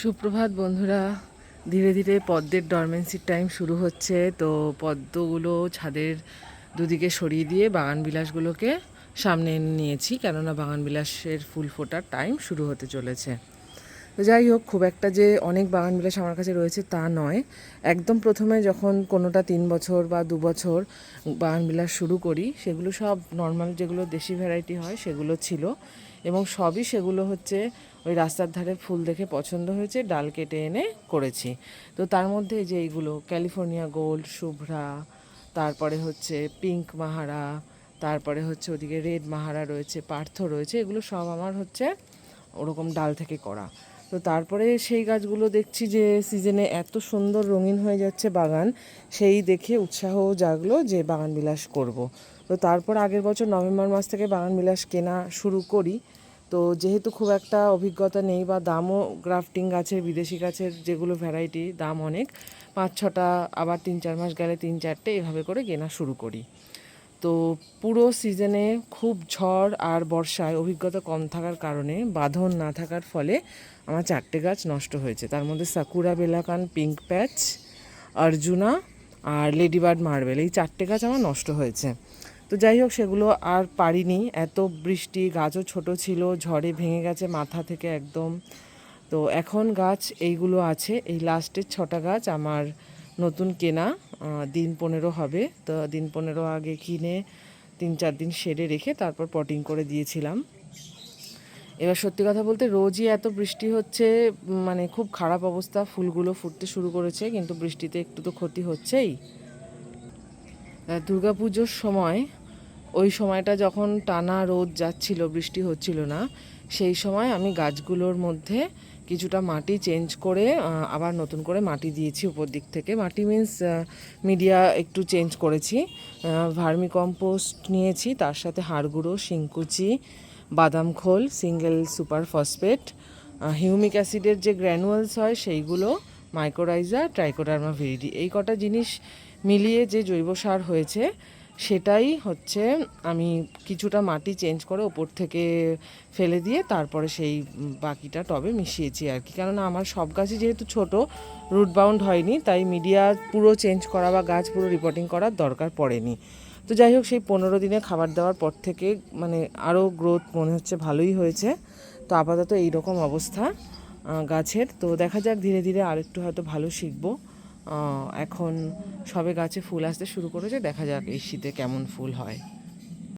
সুপ্রভাত বন্ধুরা। ধীরে ধীরে পদ্মের ডরমেন্সির টাইম শুরু হচ্ছে। তো পদ্মগুলো ছাদের দুদিকে সরিয়ে দিয়ে বাগান বিলাসগুলোকে সামনে এনে নিয়েছি, কেননা বাগান বিলাসের ফুল ফোটার টাইম শুরু হতে চলেছে। তো যাই হোক, খুব একটা যে অনেক বাগান বিলাস আমার কাছে রয়েছে তা নয়। একদম প্রথমে যখন কোনোটা তিন বছর বা দু বছর বাগান বিলাস শুরু করি, সেগুলো সব নর্মাল যেগুলো দেশি ভ্যারাইটি হয়, সেগুলো ছিল। এবং সবই সেগুলো হচ্ছে ওই রাস্তার ধারে ফুল দেখে পছন্দ হয়েছে, ডাল কেটে এনে করেছি তো তার মধ্যে যে এইগুলো, ক্যালিফোর্নিয়া গোল্ড, শুভ্রা, তারপরে হচ্ছে পিঙ্ক মাহারা, তারপরে হচ্ছে ওদিকে রেড মাহারা রয়েছে, পার্থ রয়েছে, এগুলো সব আমার হচ্ছে ওরকম ডাল থেকে করা তো তারপরে সেই গাছগুলো দেখছি যে সিজনে এত সুন্দর রঙিন হয়ে যাচ্ছে বাগান, সেই দেখে উৎসাহ জাগলো যে বাগান বিলাস করব। তো তারপর আগের বছর নভেম্বর মাস থেকে বাগান বিলাস কেনা শুরু করি। তো যেহেতু খুব একটা অভিজ্ঞতা নেই বা দামও গ্রাফটিং গাছের, বিদেশি গাছের যেগুলো ভ্যারাইটি দাম অনেক, পাঁচ ছটা, আবার তিন চার মাস গেলে তিন চারটে এভাবে করে কেনা শুরু করি। তো পুরো সিজনে খুব ঝড় আর বর্ষায় অভিজ্ঞতা কম থাকার কারণে, বাঁধন না থাকার ফলে আমার চারটে গাছ নষ্ট হয়েছে। তার মধ্যে সাকুরা বেলাকান পিঙ্ক প্যাচ অর্জুনা আর লেডিবার্ড মার্বেল এই চারটে গাছ আমার নষ্ট হয়েছে। তো যাই হোক, সেগুলো আর পারিনি। এত বৃষ্টি, গাছও ছোট ছিল, ঝড়ে ভেঙে গেছে মাথা থেকে একদম। তো এখন গাছ এইগুলো আছে, এই লাস্টের ছটা গাছ আমার নতুন কেনা দিন পনেরো হবে। তো দিন পনেরো আগে কিনে তিন চার দিন সেরে রেখে তারপর পটিং করে দিয়েছিলাম। এবার সত্যি কথা বলতে রোজই এত বৃষ্টি হচ্ছে মানে খুব খারাপ অবস্থা, ফুলগুলো ফুটতে শুরু করেছে, কিন্তু বৃষ্টিতে একটু তো ক্ষতি হচ্ছেই। দুর্গা পুজোর সময় ওই সময়টা যখন টানা রোদ যাচ্ছিল, বৃষ্টি হচ্ছিল না, সেই সময় আমি গাছগুলোর মধ্যে কিছুটা মাটি চেঞ্জ করে আবার নতুন করে মাটি দিয়েছি উপর দিক থেকে। মাটি মিন্স মিডিয়া একটু চেঞ্জ করেছি। ভার্মি কম্পোস্ট নিয়েছি, তার সাথে হাড় গুঁড়ো শিংকুচি, বাদাম খোল, সিঙ্গেল সুপার ফসফেট হিউমিক অ্যাসিডের যে গ্র্যানুয়ালস হয়, সেইগুলো মাইক্রোরাইজা ট্রাইকোডার্মা ভিরিডি এই কটা জিনিস মিলিয়ে যে জৈব সার হয়েছে সেটাই হচ্ছে আমি কিছুটা মাটি চেঞ্জ করে ওপর থেকে ফেলে দিয়ে তারপরে সেই বাকিটা টবে মিশিয়েছি আর কি। কেননা আমার সব গাছই যেহেতু ছোট রুট বাউন্ড হয়নি, তাই মিডিয়া পুরো চেঞ্জ করা বা গাছ পুরো রিপোর্টিং করার দরকার পড়েনি। তো যাই হোক, সেই পনেরো দিনে খাবার দেওয়ার পর থেকে মানে আরও গ্রোথ মনে হচ্ছে ভালোই হয়েছে। তো আপাতত এই রকম অবস্থা গাছের। তো দেখা যাক, ধীরে ধীরে আরেকটু হয়তো ভালো শিখব। এখন সবে গাছে ফুল আসতে শুরু করেছে। দেখা যাক এই শীতে কেমন ফুল হয়।